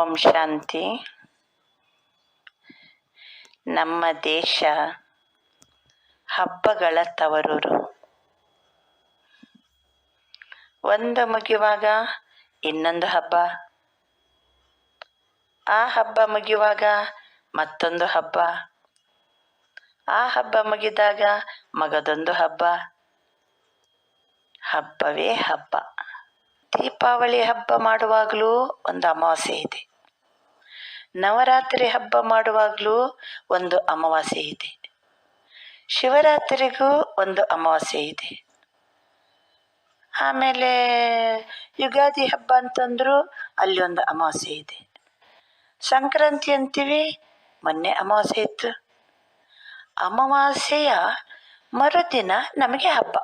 ಓಂ ಶಾಂತಿ. ನಮ್ಮ ದೇಶ ಹಬ್ಬಗಳ ತವರೂರು. ಒಂದು ಮುಗಿಯುವಾಗ ಇನ್ನೊಂದು ಹಬ್ಬ. ಆ ಹಬ್ಬ ಮುಗಿಯುವಾಗ ಮತ್ತೊಂದು ಹಬ್ಬ. ಆ ಹಬ್ಬ ಮುಗಿದಾಗ ಮಗದೊಂದು ಹಬ್ಬ. ಹಬ್ಬವೇ ಹಬ್ಬ. ದೀಪಾವಳಿ ಹಬ್ಬ ಮಾಡುವಾಗಲೂ ಒಂದು ಅಮಾವಾಸ್ಯೆ ಇದೆ. ನವರಾತ್ರಿ ಹಬ್ಬ ಮಾಡುವಾಗಲೂ ಒಂದು ಅಮಾವಾಸ್ಯೆ ಇದೆ. ಶಿವರಾತ್ರಿಗೂ ಒಂದು ಅಮಾವಾಸ್ಯೆ ಇದೆ. ಆಮೇಲೆ ಯುಗಾದಿ ಹಬ್ಬ ಅಂತಂದ್ರು ಅಲ್ಲಿ ಒಂದು ಅಮಾವಾಸ್ಯೆ ಇದೆ. ಸಂಕ್ರಾಂತಿ ಅಂತೀವಿ, ಮೊನ್ನೆ ಅಮಾವಾಸ್ಯೆ ಇತ್ತು. ಅಮಾವಾಸ್ಯೆಯ ಮರುದಿನ ನಮಗೆ ಹಬ್ಬ.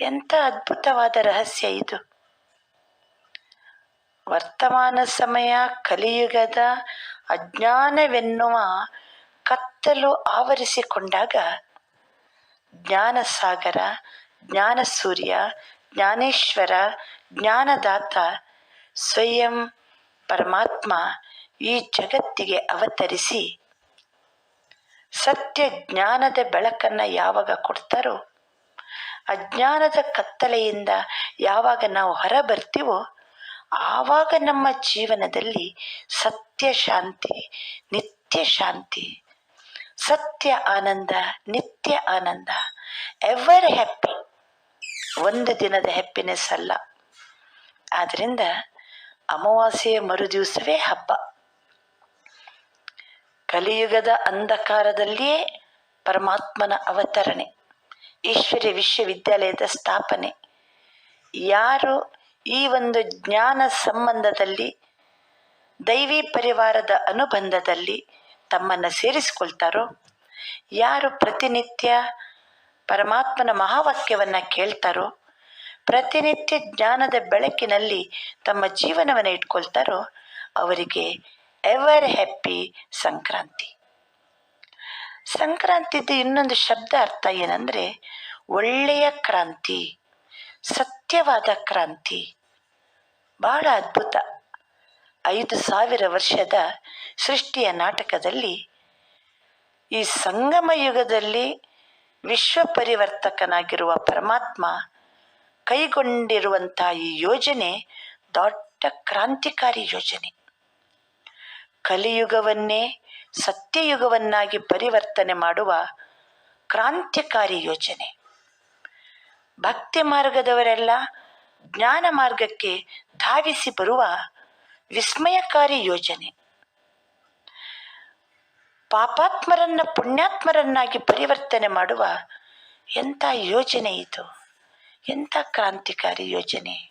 ಎಂಥ ಅದ್ಭುತವಾದ ರಹಸ್ಯ ಇದು. ವರ್ತಮಾನ ಸಮಯ, ಕಲಿಯುಗದ ಅಜ್ಞಾನವೆನ್ನುವ ಕತ್ತಲು ಆವರಿಸಿಕೊಂಡಾಗ ಜ್ಞಾನ ಸಾಗರ ಜ್ಞಾನ ಸೂರ್ಯ ಜ್ಞಾನೇಶ್ವರ, ಜ್ಞಾನದಾತ, ಸ್ವಯಂ ಪರಮಾತ್ಮ ಈ ಜಗತ್ತಿಗೆ ಅವತರಿಸಿ ಸತ್ಯ ಜ್ಞಾನದ ಬೆಳಕನ್ನು ಯಾವಾಗ ಕೊಡ್ತಾರೋ, ಅಜ್ಞಾನದ ಕತ್ತಲೆಯಿಂದ ಯಾವಾಗ ನಾವು ಹೊರ ಬರ್ತೀವೋ ಆವಾಗ ನಮ್ಮ ಜೀವನದಲ್ಲಿ ಸತ್ಯ ಶಾಂತಿ, ನಿತ್ಯ ಶಾಂತಿ, ಸತ್ಯ ಆನಂದ, ನಿತ್ಯ ಆನಂದ ಎವರ್ ಹ್ಯಾಪಿ ಒಂದು ದಿನದ ಹ್ಯಾಪಿನೆಸ್ ಅಲ್ಲ. ಆದ್ದರಿಂದ ಅಮಾವಾಸ್ಯೆಯ ಮರುದಿವಸವೇ ಹಬ್ಬ. ಕಲಿಯುಗದ ಅಂಧಕಾರದಲ್ಲಿಯೇ ಪರಮಾತ್ಮನ ಅವತರಣೆ, ಈಶ್ವರ್ಯ ವಿಶ್ವವಿದ್ಯಾಲಯದ ಸ್ಥಾಪನೆ. ಯಾರು ಈ ಒಂದು ಜ್ಞಾನ ಸಂಬಂಧದಲ್ಲಿ, ದೈವಿ ಪರಿವಾರದ ಅನುಬಂಧದಲ್ಲಿ ತಮ್ಮನ್ನು ಸೇರಿಸಿಕೊಳ್ತಾರೋ? ಯಾರು ಪ್ರತಿನಿತ್ಯ ಪರಮಾತ್ಮನ ಮಹಾವಾಕ್ಯವನ್ನು ಕೇಳ್ತಾರೋ? ಪ್ರತಿನಿತ್ಯ ಜ್ಞಾನದ ಬೆಳಕಿನಲ್ಲಿ ತಮ್ಮ ಜೀವನವನ್ನು ಇಟ್ಕೊಳ್ತಾರೋ? ಅವರಿಗೆ ಎವರ್ ಹ್ಯಾಪಿ ಸಂಕ್ರಾಂತಿ. ಸಂಕ್ರಾಂತಿದ್ದು ಇನ್ನೊಂದು ಶಬ್ದ ಅರ್ಥ ಏನಂದರೆ, ಒಳ್ಳೆಯ ಕ್ರಾಂತಿ, ಸತ್ಯವಾದ ಕ್ರಾಂತಿ. ಬಹಳ ಅದ್ಭುತ. ಐದು ಸಾವಿರ ವರ್ಷದ ಸೃಷ್ಟಿಯ ನಾಟಕದಲ್ಲಿ ಈ ಸಂಗಮ ಯುಗದಲ್ಲಿ ವಿಶ್ವ ಪರಿವರ್ತಕನಾಗಿರುವ ಪರಮಾತ್ಮ ಕೈಗೊಂಡಿರುವಂಥ ಈ ಯೋಜನೆ ದೊಡ್ಡ ಕ್ರಾಂತಿಕಾರಿ ಯೋಜನೆ. ಕಲಿಯುಗವನ್ನೇ ಸತ್ಯಯುಗವನ್ನಾಗಿ ಪರಿವರ್ತನೆ ಮಾಡುವ ಕ್ರಾಂತಿಕಾರಿ ಯೋಜನೆ. ಭಕ್ತಿ ಮಾರ್ಗದವರೆಲ್ಲ ಜ್ಞಾನ ಮಾರ್ಗಕ್ಕೆ ಧಾವಿಸಿ ಬರುವ ವಿಸ್ಮಯಕಾರಿ ಯೋಜನೆ. ಪಾಪಾತ್ಮರನ್ನ ಪುಣ್ಯಾತ್ಮರನ್ನಾಗಿ ಪರಿವರ್ತನೆ ಮಾಡುವ ಎಂಥ ಯೋಜನೆ ಇದು? ಎಂಥ ಕ್ರಾಂತಿಕಾರಿ ಯೋಜನೆ?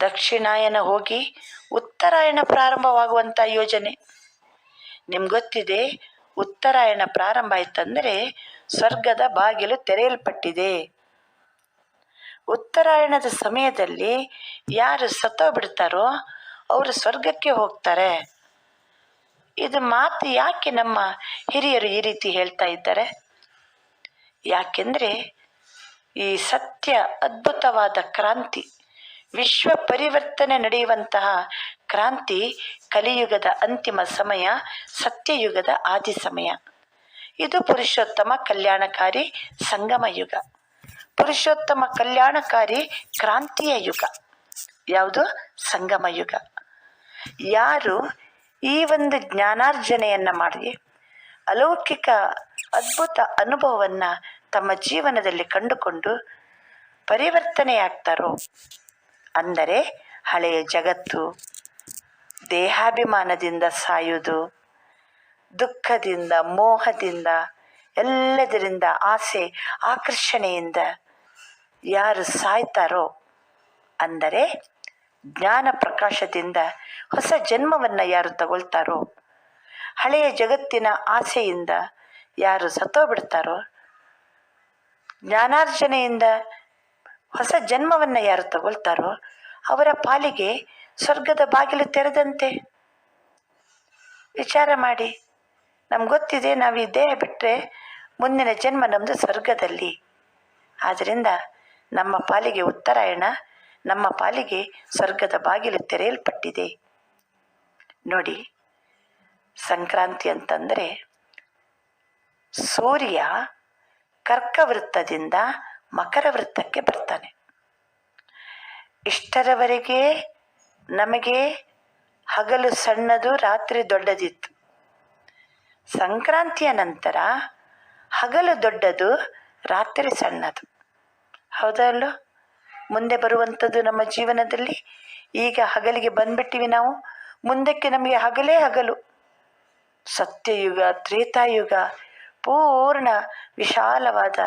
ದಕ್ಷಿಣಾಯನ ಹೋಗಿ ಉತ್ತರಾಯಣ ಪ್ರಾರಂಭವಾಗುವಂಥ ಯೋಜನೆ. ನಿಮ್ಗೆ ಗೊತ್ತಿದೆ, ಉತ್ತರಾಯಣ ಪ್ರಾರಂಭ ಆಯ್ತಂದರೆ ಸ್ವರ್ಗದ ಬಾಗಿಲು ತೆರೆಯಲ್ಪಟ್ಟಿದೆ. ಉತ್ತರಾಯಣದ ಸಮಯದಲ್ಲಿ ಯಾರು ಸತ್ತೋಗ್ಬಿಡ್ತಾರೋ ಅವರು ಸ್ವರ್ಗಕ್ಕೆ ಹೋಗ್ತಾರೆ. ಇದು ಮಾತು ಯಾಕೆ ನಮ್ಮ ಹಿರಿಯರು ಈ ರೀತಿ ಹೇಳ್ತಾ ಇದ್ದಾರೆ? ಯಾಕೆಂದರೆ ಈ ಸತ್ಯ ಅದ್ಭುತವಾದ ಕ್ರಾಂತಿ, ವಿಶ್ವ ಪರಿವರ್ತನೆ ನಡೆಯುವಂತಹ ಕ್ರಾಂತಿ ಕಲಿಯುಗದ ಅಂತಿಮ ಸಮಯ, ಸತ್ಯಯುಗದ ಆದಿ ಸಮಯ ಇದು ಪುರುಷೋತ್ತಮ ಕಲ್ಯಾಣಕಾರಿ ಸಂಗಮ ಯುಗ ಪುರುಷೋತ್ತಮ ಕಲ್ಯಾಣಕಾರಿ ಕ್ರಾಂತಿಯ ಯುಗ. ಯಾವುದು? ಸಂಗಮ ಯುಗ. ಯಾರು ಈ ಒಂದು ಜ್ಞಾನಾರ್ಜನೆಯನ್ನು ಮಾಡಿ ಅಲೌಕಿಕ ಅದ್ಭುತ ಅನುಭವವನ್ನು ತಮ್ಮ ಜೀವನದಲ್ಲಿ ಕಂಡುಕೊಂಡು ಪರಿವರ್ತನೆಯಾಗ್ತಾರೋ? ಅಂದರೆ ಹಳೆಯ ಜಗತ್ತು, ದೇಹಾಭಿಮಾನದಿಂದ ಸಾಯುವುದು, ದುಃಖದಿಂದ, ಮೋಹದಿಂದ, ಎಲ್ಲದರಿಂದ ಆಸೆ, ಆಕರ್ಷಣೆಯಿಂದ ಯಾರು ಸಾಯ್ತಾರೋ ಅಂದರೆ ಜ್ಞಾನ ಪ್ರಕಾಶದಿಂದ ಹೊಸ ಜನ್ಮವನ್ನು ಯಾರು ತಗೊಳ್ತಾರೋ, ಹಳೆಯ ಜಗತ್ತಿನ ಆಸೆಯಿಂದ ಯಾರು ಸತ್ತೋಗ್ಬಿಡ್ತಾರೋ, ಜ್ಞಾನಾರ್ಜನೆಯಿಂದ ಹೊಸ ಜನ್ಮವನ್ನು ಯಾರು ತಗೊಳ್ತಾರೋ ಅವರ ಪಾಲಿಗೆ ಸ್ವರ್ಗದ ಬಾಗಿಲು ತೆರೆದಂತೆ. ವಿಚಾರ ಮಾಡಿ, ನಮ್ಗೆ ಗೊತ್ತಿದೆ ನಾವು ಈ ದೇಹ ಬಿಟ್ಟರೆ ಮುಂದಿನ ಜನ್ಮ ನಮ್ಮದು ಸ್ವರ್ಗದಲ್ಲಿ. ಆದ್ದರಿಂದ ನಮ್ಮ ಪಾಲಿಗೆ ಉತ್ತರಾಯಣ ನಮ್ಮ ಪಾಲಿಗೆ ಸ್ವರ್ಗದ ಬಾಗಿಲು ತೆರೆಯಲ್ಪಟ್ಟಿದೆ. ನೋಡಿ, ಸಂಕ್ರಾಂತಿ ಅಂತಂದರೆ ಸೂರ್ಯ ಕರ್ಕವೃತ್ತದಿಂದ ಮಕರ ವೃತ್ತಕ್ಕೆ ಬರ್ತಾನೆ. ಇಷ್ಟರವರೆಗೆ ನಮಗೆ ಹಗಲು ಸಣ್ಣದು, ರಾತ್ರಿ ದೊಡ್ಡದಿತ್ತು. ಸಂಕ್ರಾಂತಿಯ ನಂತರ ಹಗಲು ದೊಡ್ಡದು, ರಾತ್ರಿ ಸಣ್ಣದು. ಹೌದಲ್ಲ ಮುಂದೆ ಬರುವಂಥದ್ದು ನಮ್ಮ ಜೀವನದಲ್ಲಿ ಈಗ ಹಗಲಿಗೆ ಬಂದ್ಬಿಟ್ಟಿವಿ ನಾವು. ಮುಂದಕ್ಕೆ ನಮಗೆ ಹಗಲೇ ಹಗಲು. ಸತ್ಯಯುಗ, ತ್ರೇತಾಯುಗ, ಪೂರ್ಣ ವಿಶಾಲವಾದ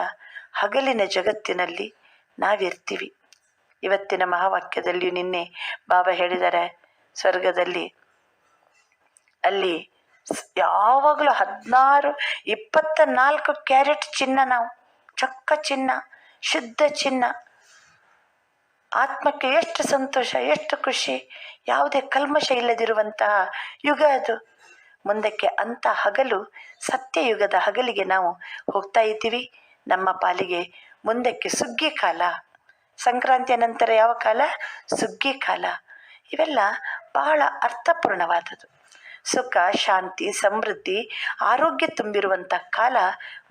ಹಗಲಿನ ಜಗತ್ತಿನಲ್ಲಿ ನಾವಿರ್ತೀವಿ. ಇವತ್ತಿನ ಮಹಾವಾಕ್ಯದಲ್ಲಿ ನಿನ್ನೆ ಬಾಬಾ ಹೇಳಿದ್ದಾರೆ, ಸ್ವರ್ಗದಲ್ಲಿ ಅಲ್ಲಿ ಯಾವಾಗಲೂ ಹದಿನಾರು ಇಪ್ಪತ್ತ ನಾಲ್ಕು ಕ್ಯಾರೆಟ್ ಚಿನ್ನ ನಾವು, ಚೊಕ್ಕ ಚಿನ್ನ. ಶುದ್ಧ ಚಿನ್ನ. ಆತ್ಮಕ್ಕೆ ಎಷ್ಟು ಸಂತೋಷ, ಎಷ್ಟು ಖುಷಿ, ಯಾವುದೇ ಕಲ್ಮಶ ಇಲ್ಲದಿರುವಂತಹ ಯುಗ ಅದು. ಮುಂದಕ್ಕೆ ಅಂಥ ಹಗಲು, ಸತ್ಯಯುಗದ ಹಗಲಿಗೆ ನಾವು ಹೋಗ್ತಾ ಇದ್ದೀವಿ. ನಮ್ಮ ಪಾಲಿಗೆ ಮುಂದಕ್ಕೆ ಸುಗ್ಗಿ ಕಾಲ. ಸಂಕ್ರಾಂತಿಯ ನಂತರ ಯಾವ ಕಾಲ? ಸುಗ್ಗಿ ಕಾಲ. ಇವೆಲ್ಲ ಬಹಳ ಅರ್ಥಪೂರ್ಣವಾದದ್ದು. ಸುಖ, ಶಾಂತಿ, ಸಮೃದ್ಧಿ, ಆರೋಗ್ಯ ತುಂಬಿರುವಂಥ ಕಾಲ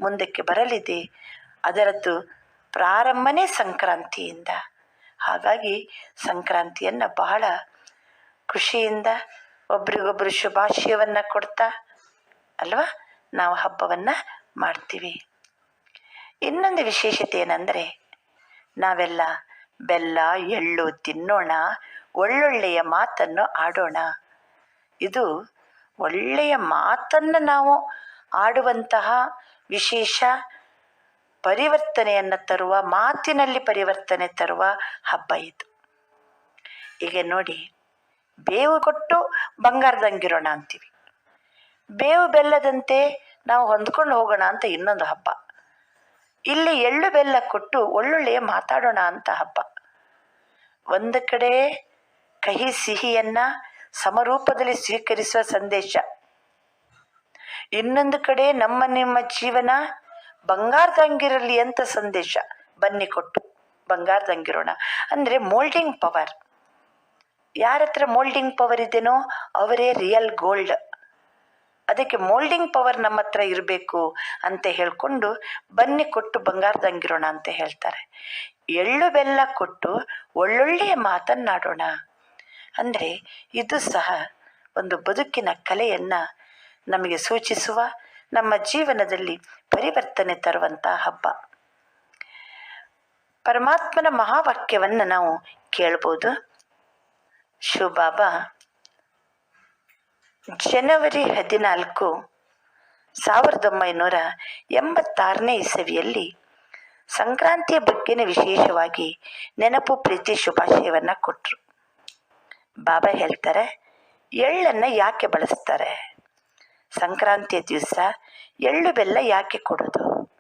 ಮುಂದಕ್ಕೆ ಬರಲಿದೆ. ಅದರದ್ದು ಪ್ರಾರಂಭನೇ ಸಂಕ್ರಾಂತಿಯಿಂದ. ಹಾಗಾಗಿ ಸಂಕ್ರಾಂತಿಯನ್ನು ಬಹಳ ಖುಷಿಯಿಂದ ಒಬ್ರಿಗೊಬ್ರು ಶುಭಾಶಯವನ್ನು ಕೊಡ್ತಾ ಅಲ್ವಾ? ನಾವು ಹಬ್ಬವನ್ನು ಮಾಡ್ತೀವಿ. ಇನ್ನೊಂದು ವಿಶೇಷತೆ ಏನಂದರೆ, ನಾವೆಲ್ಲ ಬೆಲ್ಲ, ಎಳ್ಳು ತಿನ್ನೋಣ, ಒಳ್ಳೊಳ್ಳೆಯ ಮಾತನ್ನು ಆಡೋಣ. ಇದು ಒಳ್ಳೆಯ ಮಾತನ್ನು ನಾವು ಆಡುವಂತಹ ವಿಶೇಷ ಪರಿವರ್ತನೆಯನ್ನು ತರುವ, ಮಾತಿನಲ್ಲಿ ಪರಿವರ್ತನೆ ತರುವ ಹಬ್ಬ ಇದು. ಈಗ ನೋಡಿ, ಬೇವು ಕೊಟ್ಟು ಬಂಗಾರದಂಗಿರೋಣ ಅಂತೀವಿ. ಬೇವು ಬೆಲ್ಲದಂತೆ ನಾವು ಹೊಂದ್ಕೊಂಡು ಹೋಗೋಣ ಅಂತ ಇನ್ನೊಂದು ಹಬ್ಬ. ಇಲ್ಲಿ ಎಳ್ಳು ಬೆಲ್ಲ ಕೊಟ್ಟು ಒಳ್ಳೊಳ್ಳೆಯ ಮಾತಾಡೋಣ ಅಂತ ಹಬ್ಬ. ಒಂದು ಕಡೆ ಕಹಿ ಸಿಹಿಯನ್ನ ಸಮರೂಪದಲ್ಲಿ ಸ್ವೀಕರಿಸುವ ಸಂದೇಶ. ಇನ್ನೊಂದು ಕಡೆ ನಮ್ಮ ನಿಮ್ಮ ಜೀವನ ಬಂಗಾರದಂಗಿರಲಿ ಅಂತ ಸಂದೇಶ ಬನ್ನಿ ಕೊಟ್ಟು. ಬಂಗಾರದಂಗಿರೋಣ ಅಂದರೆ ಮೋಲ್ಡಿಂಗ್ ಪವರ್ ಯಾರ ಹತ್ರ ಮೋಲ್ಡಿಂಗ್ ಪವರ್ ಇದೆನೋ ಅವರೇ ರಿಯಲ್ ಗೋಲ್ಡ್ ಅದಕ್ಕೆ ಮೋಲ್ಡಿಂಗ್ ಪವರ್ ನಮ್ಮ ಹತ್ರ ಇರಬೇಕು ಅಂತ ಹೇಳಿಕೊಂಡು ಬನ್ನಿ ಕೊಟ್ಟು ಬಂಗಾರದಂಗಿರೋಣ ಅಂತ ಹೇಳ್ತಾರೆ. ಎಳ್ಳು ಬೆಲ್ಲ ಕೊಟ್ಟು ಒಳ್ಳೊಳ್ಳೆಯ ಮಾತನ್ನಾಡೋಣ. ಅಂದರೆ ಇದು ಸಹ ಒಂದು ಬದುಕಿನ ಕಲೆಯನ್ನು ನಮಗೆ ಸೂಚಿಸುವ ನಮ್ಮ ಜೀವನದಲ್ಲಿ ಪರಿವರ್ತನೆ ತರುವಂತಹ ಹಬ್ಬ. ಪರಮಾತ್ಮನ ಮಹಾವಾಕ್ಯವನ್ನು ನಾವು ಕೇಳ್ಬೋದು. ಶಿವಬಾಬಾ ಜನವರಿ ಹದಿನಾಲ್ಕು, ಸಾವಿರದ ಒಂಬೈನೂರ ಎಂಬತ್ತಾರನೇ ಇಸವಿಯಲ್ಲಿ ಸಂಕ್ರಾಂತಿಯ ಬಗ್ಗೆನೇ ವಿಶೇಷವಾಗಿ ನೆನಪು, ಪ್ರೀತಿ, ಶುಭಾಶಯವನ್ನು ಕೊಟ್ಟರು ಬಾಬಾ ಹೇಳ್ತಾರೆ, ಎಳ್ಳನ್ನು ಯಾಕೆ ಬಳಸ್ತಾರೆ? ಸಂಕ್ರಾಂತಿಯ ದಿವಸ ಎಳ್ಳು ಬೆಲ್ಲ ಯಾಕೆ ಕೊಡೋದು?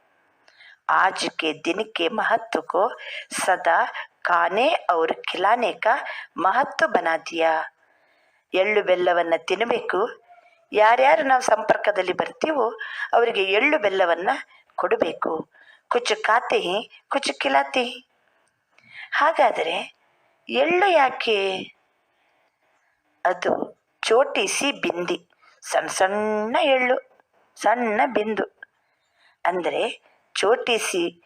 ಆಜಕ್ಕೆ ದಿನಕ್ಕೆ ಮಹತ್ವಕ್ಕೋ? ಸದಾ ಕಾನೆ ಅವ್ರ ಕಿಲಾನೇಕ ಮಹತ್ವ ಬನಾದಿಯ? ಎಳ್ಳು ಬೆಲ್ಲವನ್ನು ತಿನ್ನಬೇಕು ಯಾರ್ಯಾರು ನಾವು ಸಂಪರ್ಕದಲ್ಲಿ ಬರ್ತೀವೋ ಅವರಿಗೆ ಎಳ್ಳು ಬೆಲ್ಲವನ್ನು ಕೊಡಬೇಕು. ಕುಚು ಕಾತೆ ಕುಚು ಕಿಲಾತೆ ಹಾಗಾದರೆ ಎಳ್ಳು ಯಾಕೆ? ಅದು ಚೋಟಿಸಿ ಬಿಂದಿ, ಸಣ್ಣ ಸಣ್ಣ ಎಳ್ಳು. ಸಣ್ಣ ಬಿಂದು. ಅಂದರೆ ಚೋಟಿಸಿ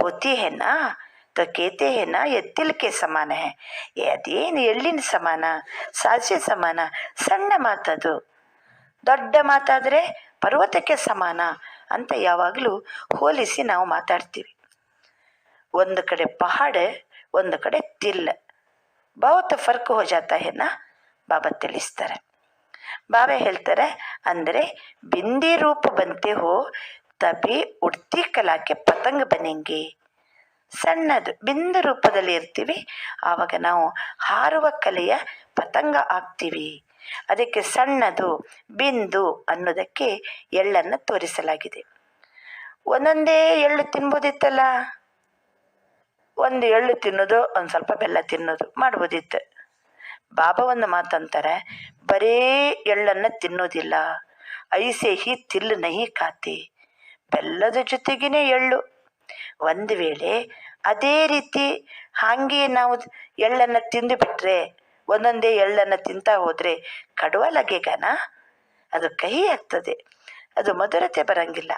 ಹೋತಿ ಹೆನ ತ ಕೇತೆ ಹೆನ ಎತ್ತಿಲಿಕೆ ಸಮಾನ ಹೇ. ಅದೇನು ಎಳ್ಳಿನ ಸಮಾನ ಸಾಜೆ ಸಮಾನ, ಸಣ್ಣ ಮಾತದು. ದೊಡ್ಡ ಮಾತಾದರೆ ಪರ್ವತಕ್ಕೆ ಸಮಾನ ಅಂತ ಯಾವಾಗಲೂ ಹೋಲಿಸಿ ನಾವು ಮಾತಾಡ್ತೀವಿ. ಒಂದು ಕಡೆ ಪಹಾಡ, ಒಂದು ಕಡೆ ತಿಲ್ಲ. ಬಹುತ ಫರ್ಕ್ ಹೋಜಾತ ಹೆನ್ನ ಬಾಬಾ ತಿಳಿಸ್ತಾರೆ. ಬಾಬಾ ಹೇಳ್ತಾರೆ, ಅಂದರೆ ಬಿಂದಿ ರೂಪ ಬಂತೆ ಹೋ ತಬಿ ಉಡ್ತಿ ಕಲಾಕೆ ಪತಂಗ ಬನೆಂಗೆ ಸಣ್ಣದು, ಬಿಂದು ರೂಪದಲ್ಲಿ ಇರ್ತೀವಿ, ಆವಾಗ ನಾವು ಹಾರುವ ಕಲೆಯ ಪತಂಗ ಆಗ್ತೀವಿ. ಅದಕ್ಕೆ ಸಣ್ಣದು, ಬಿಂದು ಅನ್ನೋದಕ್ಕೆ ಎಳ್ಳನ್ನು ತೋರಿಸಲಾಗಿದೆ. ಒಂದೊಂದೇ ಎಳ್ಳು ತಿನ್ಬೋದಿತ್ತಲ್ಲ? ಒಂದು ಎಳ್ಳು ತಿನ್ನೋದು, ಒಂದು ಸ್ವಲ್ಪ ಬೆಲ್ಲ ತಿನ್ನೋದು ಮಾಡ್ಬೋದಿತ್ತು. ಬಾಬಾ ಒಂದು ಮಾತಂತಾರೆ, ಬರೇ ಎಳ್ಳನ್ನು ತಿನ್ನೋದಿಲ್ಲ, ಐಸೇಹಿ ತಿಲ್ಲು ನಹಿ ಖಾತೆ, ಬೆಲ್ಲದ ಜೊತೆಗೇ ಎಳ್ಳು. ಒಂದು ವೇಳೆ ಅದೇ ರೀತಿ ಹಾಗೆ ನಾವು ಎಳ್ಳನ್ನು ತಿಂದು ಬಿಟ್ರೆ, ಒಂದೊಂದೇ ಎಳ್ಳನ್ನು ತಿಂತಾ ಹೋದರೆ ಕಡುವ ಲಗೆಗನ? ಅದು ಕಹಿ ಆಗ್ತದೆ. ಅದು ಮಧುರತೆ ಬರಂಗಿಲ್ಲ.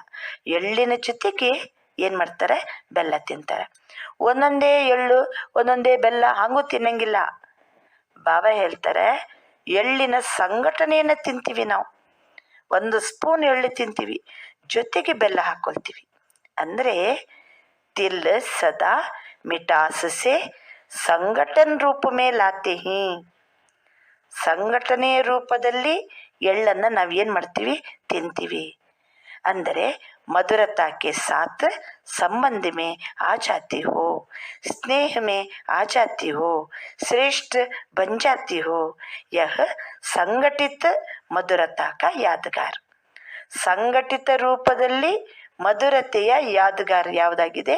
ಎಳ್ಳಿನ ಜೊತೆಗೆ ಏನು ಮಾಡ್ತಾರೆ? ಬೆಲ್ಲ ತಿಂತಾರೆ. ಒಂದೊಂದೇ ಎಳ್ಳು, ಒಂದೊಂದೇ ಬೆಲ್ಲ ಹಾಗೂ ತಿನ್ನಂಗಿಲ್ಲ. ಬಾಬಾ ಹೇಳ್ತಾರೆ ಎಳ್ಳಿನ ಸಂಘಟನೆಯನ್ನು ತಿಂತೀವಿ ನಾವು. ಒಂದು ಸ್ಪೂನ್ ಎಳ್ಳು ತಿಂತೀವಿ, ಜೊತೆಗೆ ಬೆಲ್ಲ ಹಾಕೊಳ್ತೀವಿ. ಅಂದರೆ ತಿಲ್ ಸದಾ ಮಿಟಾಸಸೆ ಸಂಘಟನ್ ರೂಪ ಮೇಲಾತಿ ಸಂಘಟನೆಯ ರೂಪದಲ್ಲಿ ಎಳ್ಳನ್ನು ನಾವೇನು ಮಾಡ್ತೀವಿ? ತಿಂತೀವಿ. ಅಂದರೆ मधुरता के साथ संबंध में आ जाती हो स्नेह में आ जाती हो श्रेष्ठ बन जाती हो यह संगठित मधुरता का यादगार ಸಂಘಟಿತ ರೂಪದಲ್ಲಿ ಮಧುರತೆಯ ಯಾದಗಾರ ಯಾವುದಾಗಿದೆ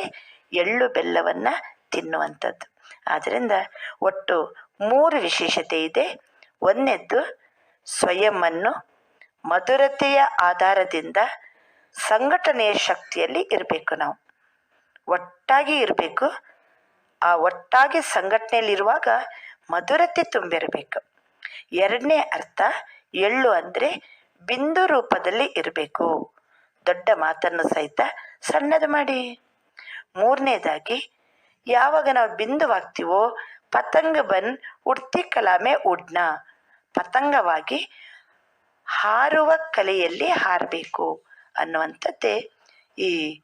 ಎಳ್ಳು ಬೆಲ್ಲವನ್ನು ತಿನ್ನುವಂಥದ್ದು ಆದ್ದರಿಂದ ಒಟ್ಟು ಮೂರು ವಿಶೇಷತೆ ಇದೆ ಒಂದನೇದ್ದು ಸ್ವಯಂವನ್ನು ಮಧುರತೆಯ ಆಧಾರದಿಂದ ಸಂಘಟನೆಯ ಶಕ್ತಿಯಲ್ಲಿ ಇರಬೇಕು ನಾವು. ಒಟ್ಟಾಗಿ ಇರಬೇಕು. ಆ ಒಟ್ಟಾಗಿ ಸಂಘಟನೆಯಲ್ಲಿರುವಾಗ ಮಧುರತೆ ತುಂಬಿರಬೇಕು. ಎರಡನೇ ಅರ್ಥ, ಎಳ್ಳು ಅಂದರೆ ಬಿಂದು ರೂಪದಲ್ಲಿ ಇರಬೇಕು. ದೊಡ್ಡ ಮಾತನ್ನು ಸಹಿತ ಸಣ್ಣದು ಮಾಡಿ. ಮೂರನೇದಾಗಿ, ಯಾವಾಗ ನಾವು ಬಿಂದುವಾಗ್ತೀವೋ, ಪತಂಗ ಬನ್ ಉಡ್ತಿ ಕಲಾಮೆ ಉಡ್ನ. ಪತಂಗವಾಗಿ ಹಾರುವ ಕಲೆಯಲ್ಲಿ ಹಾರಬೇಕು. ಅನ್ನುವಂಥದ್ದೇ ಈ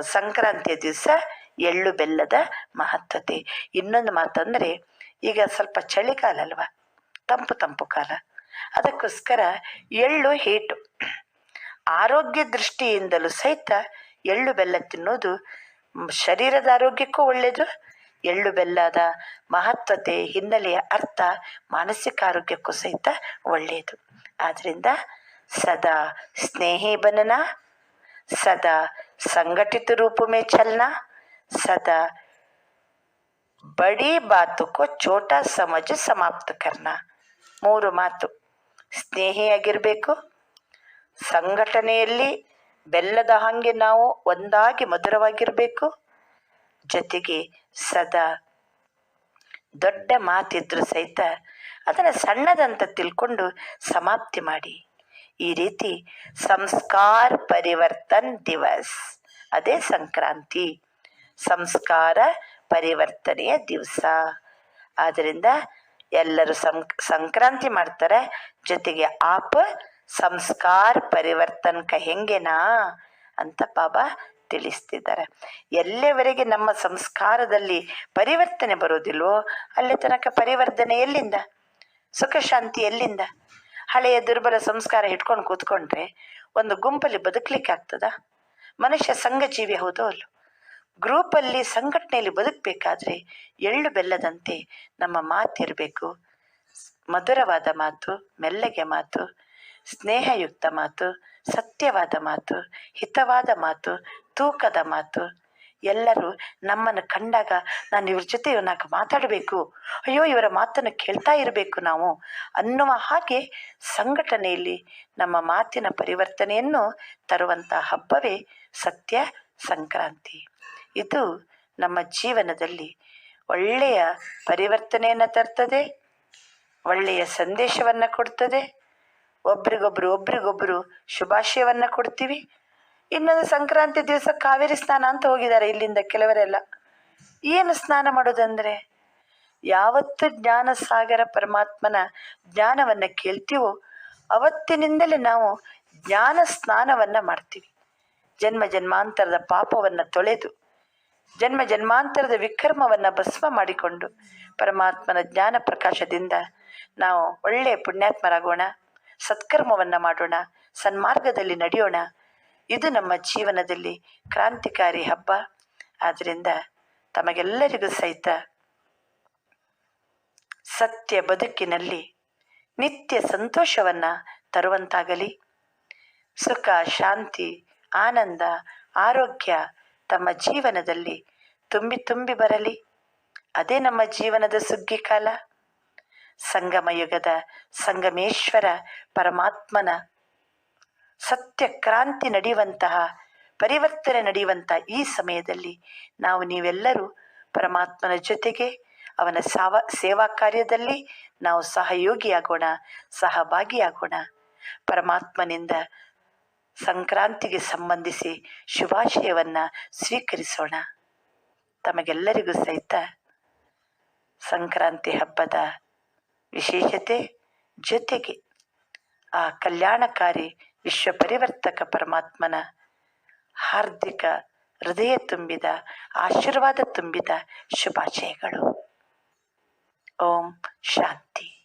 ಸಂಕ್ರಾಂತಿಯ ದಿವಸ ಎಳ್ಳು ಬೆಲ್ಲದ ಮಹತ್ವತೆ. ಇನ್ನೊಂದು ಮಾತಂದರೆ, ಈಗ ಸ್ವಲ್ಪ ಚಳಿಗಾಲ ಅಲ್ವಾ? ತಂಪು ತಂಪು ಕಾಲ. ಅದಕ್ಕೋಸ್ಕರ ಎಳ್ಳು ಹೀಟು. ಆರೋಗ್ಯ ದೃಷ್ಟಿಯಿಂದಲೂ ಸಹಿತ ಎಳ್ಳು ಬೆಲ್ಲ ತಿನ್ನೋದು ಶರೀರದ ಆರೋಗ್ಯಕ್ಕೂ ಒಳ್ಳೆಯದು ಎಳ್ಳು ಬೆಲ್ಲದ ಮಹತ್ವತೆ, ಹಿನ್ನೆಲೆಯ ಅರ್ಥ, ಮಾನಸಿಕ ಆರೋಗ್ಯಕ್ಕೂ ಸಹಿತ ಒಳ್ಳೆಯದು ಆದ್ದರಿಂದ ಸದಾ ಸ್ನೇಹಿ ಬನನ सदा संगठित रूप में चलना सदा बड़ी बातों को छोटा समझ समाप्त करना ಮೂರು ಮಾತು ಸ್ನೇಹಿಯಾಗಿರಬೇಕು ಸಂಘಟನೆಯಲ್ಲಿ ಬೆಲ್ಲದ ಹಾಗೆ ನಾವು ಒಂದಾಗಿ ಮಧುರವಾಗಿರಬೇಕು ಜೊತೆಗೆ ಸದಾ ದೊಡ್ಡ ಮಾತಿದ್ರು ಸಹಿತ ಅದನ್ನು ಸಣ್ಣದಂತ ತಿಳ್ಕೊಂಡು ಸಮಾಪ್ತಿ ಮಾಡಿ ಈ ರೀತಿ ಸಂಸ್ಕಾರ ಪರಿವರ್ತನ್ ದಿವಸ್, ಅದೇ ಸಂಕ್ರಾಂತಿ. ಸಂಸ್ಕಾರ ಪರಿವರ್ತನೆಯ ದಿವಸ. ಆದ್ದರಿಂದ ಎಲ್ಲರೂ ಸಂಕ್ರಾಂತಿ ಮಾಡ್ತಾರೆ. ಜೊತೆಗೆ ಆಪ ಸಂಸ್ಕಾರ ಪರಿವರ್ತನ್ ಹೆಂಗೆನಾ ಅಂತ ಬಾಬಾ ತಿಳಿಸ್ತಿದ್ದಾರೆ. ಎಲ್ಲಿವರೆಗೆ ನಮ್ಮ ಸಂಸ್ಕಾರದಲ್ಲಿ ಪರಿವರ್ತನೆ ಬರೋದಿಲ್ವೋ ಅಲ್ಲಿ ತನಕ ಪರಿವರ್ತನೆ ಎಲ್ಲಿಂದ? ಸುಖಶಾಂತಿ ಎಲ್ಲಿಂದ? ಹಳೆಯ ದುರ್ಬಲ ಸಂಸ್ಕಾರ ಹಿಡ್ಕೊಂಡು ಕೂತ್ಕೊಂಡ್ರೆ ಒಂದು ಗುಂಪಲ್ಲಿ ಬದುಕಲಿಕ್ಕೆ ಆಗ್ತದಾ ಮನುಷ್ಯ ಸಂಘ ಜೀವಿ ಹೌದೋ ಅಲ್ಲೋ. ಗ್ರೂಪಲ್ಲಿ ಸಂಘಟನೆಯಲ್ಲಿ ಬದುಕಬೇಕಾದ್ರೆ ಎಳ್ಳು ಬೆಲ್ಲದಂತೆ ನಮ್ಮ ಮಾತಿರಬೇಕು. ಮಧುರವಾದ ಮಾತು, ಮೆಲ್ಲಗೆ ಮಾತು, ಸ್ನೇಹಯುಕ್ತ ಮಾತು, ಸತ್ಯವಾದ ಮಾತು, ಹಿತವಾದ ಮಾತು, ತೂಕದ ಮಾತು ಎಲ್ಲರೂ ನಮ್ಮನ್ನು ಕಂಡಾಗ ನಾನು ಇವ್ರ ಜೊತೆ ನಾಲ್ಕು ಮಾತಾಡಬೇಕು. ಅಯ್ಯೋ, ಇವರ ಮಾತನ್ನು ಕೇಳ್ತಾ ಇರಬೇಕು ನಾವು. ಅನ್ನುವ ಹಾಗೆ ಸಂಘಟನೆಯಲ್ಲಿ ನಮ್ಮ ಮಾತಿನ ಪರಿವರ್ತನೆಯನ್ನು ತರುವಂಥ ಹಬ್ಬವೇ ಸತ್ಯ ಸಂಕ್ರಾಂತಿ. ಇದು ನಮ್ಮ ಜೀವನದಲ್ಲಿ ಒಳ್ಳೆಯ ಪರಿವರ್ತನೆಯನ್ನು ತರ್ತದೆ, ಒಳ್ಳೆಯ ಸಂದೇಶವನ್ನು ಕೊಡ್ತದೆ. ಒಬ್ರಿಗೊಬ್ರು ಒಬ್ರಿಗೊಬ್ರು ಶುಭಾಶಯವನ್ನು ಕೊಡ್ತೀವಿ. ಇನ್ನೊಂದು ಸಂಕ್ರಾಂತಿ ದಿವಸ ಕಾವೇರಿ ಸ್ನಾನ ಅಂತ ಹೋಗಿದ್ದಾರೆ ಇಲ್ಲಿಂದ ಕೆಲವರೆಲ್ಲ. ಏನು ಸ್ನಾನ ಮಾಡೋದಂದ್ರೆ? ಯಾವತ್ತು ಜ್ಞಾನ ಸಾಗರ ಪರಮಾತ್ಮನ ಜ್ಞಾನವನ್ನು ಕೇಳ್ತೀವೋ ಅವತ್ತಿನಿಂದಲೇ ನಾವು ಜ್ಞಾನ ಸ್ನಾನವನ್ನು ಮಾಡ್ತೀವಿ. ಜನ್ಮ ಜನ್ಮಾಂತರದ ಪಾಪವನ್ನು ತೊಳೆದು, ಜನ್ಮ ಜನ್ಮಾಂತರದ ವಿಕರ್ಮವನ್ನು ಭಸ್ಮ ಮಾಡಿಕೊಂಡು ಪರಮಾತ್ಮನ ಜ್ಞಾನ ಪ್ರಕಾಶದಿಂದ ನಾವು ಒಳ್ಳೆಯ ಪುಣ್ಯಾತ್ಮರಾಗೋಣ, ಸತ್ಕರ್ಮವನ್ನು ಮಾಡೋಣ, ಸನ್ಮಾರ್ಗದಲ್ಲಿ ನಡೆಯೋಣ ಇದು ನಮ್ಮ ಜೀವನದಲ್ಲಿ ಕ್ರಾಂತಿಕಾರಿ ಹಬ್ಬ. ಆದ್ದರಿಂದ ತಮಗೆಲ್ಲರಿಗೂ ಸಹಿತ ಸತ್ಯ ಬದುಕಿನಲ್ಲಿ ನಿತ್ಯ ಸಂತೋಷವನ್ನು ತರುವಂತಾಗಲಿ. ಸುಖ, ಶಾಂತಿ, ಆನಂದ, ಆರೋಗ್ಯ ತಮ್ಮ ಜೀವನದಲ್ಲಿ ತುಂಬಿ ತುಂಬಿ ಬರಲಿ. ಅದೇ ನಮ್ಮ ಜೀವನದ ಸುಗ್ಗಿ ಕಾಲ. ಸಂಗಮ ಯುಗದ ಸಂಗಮೇಶ್ವರ ಪರಮಾತ್ಮನ ಸತ್ಯ ಕ್ರಾಂತಿ ನಡೆಯುವಂತಹ, ಪರಿವರ್ತನೆ ನಡೆಯುವಂಥ ಈ ಸಮಯದಲ್ಲಿ ನಾವು ನೀವೆಲ್ಲರೂ ಪರಮಾತ್ಮನ ಜೊತೆಗೆ ಅವನ ಸಾವ, ಸೇವಾ ಕಾರ್ಯದಲ್ಲಿ ನಾವು ಸಹಯೋಗಿಯಾಗೋಣ, ಸಹಭಾಗಿಯಾಗೋಣ. ಪರಮಾತ್ಮನಿಂದ ಸಂಕ್ರಾಂತಿಗೆ ಸಂಬಂಧಿಸಿ ಶುಭಾಶಯವನ್ನು ಸ್ವೀಕರಿಸೋಣ. ತಮಗೆಲ್ಲರಿಗೂ ಸಹಿತ ಸಂಕ್ರಾಂತಿ ಹಬ್ಬದ ವಿಶೇಷತೆ ಜೊತೆಗೆ ಆ ಕಲ್ಯಾಣಕಾರಿ ವಿಶ್ವ ಪರಿವರ್ತಕ ಪರಮಾತ್ಮನ ಹಾರ್ದಿಕ ಹೃದಯ ತುಂಬಿದ ಆಶೀರ್ವಾದ ತುಂಬಿದ ಶುಭಾಶಯಗಳು. ಓಂ ಶಾಂತಿ.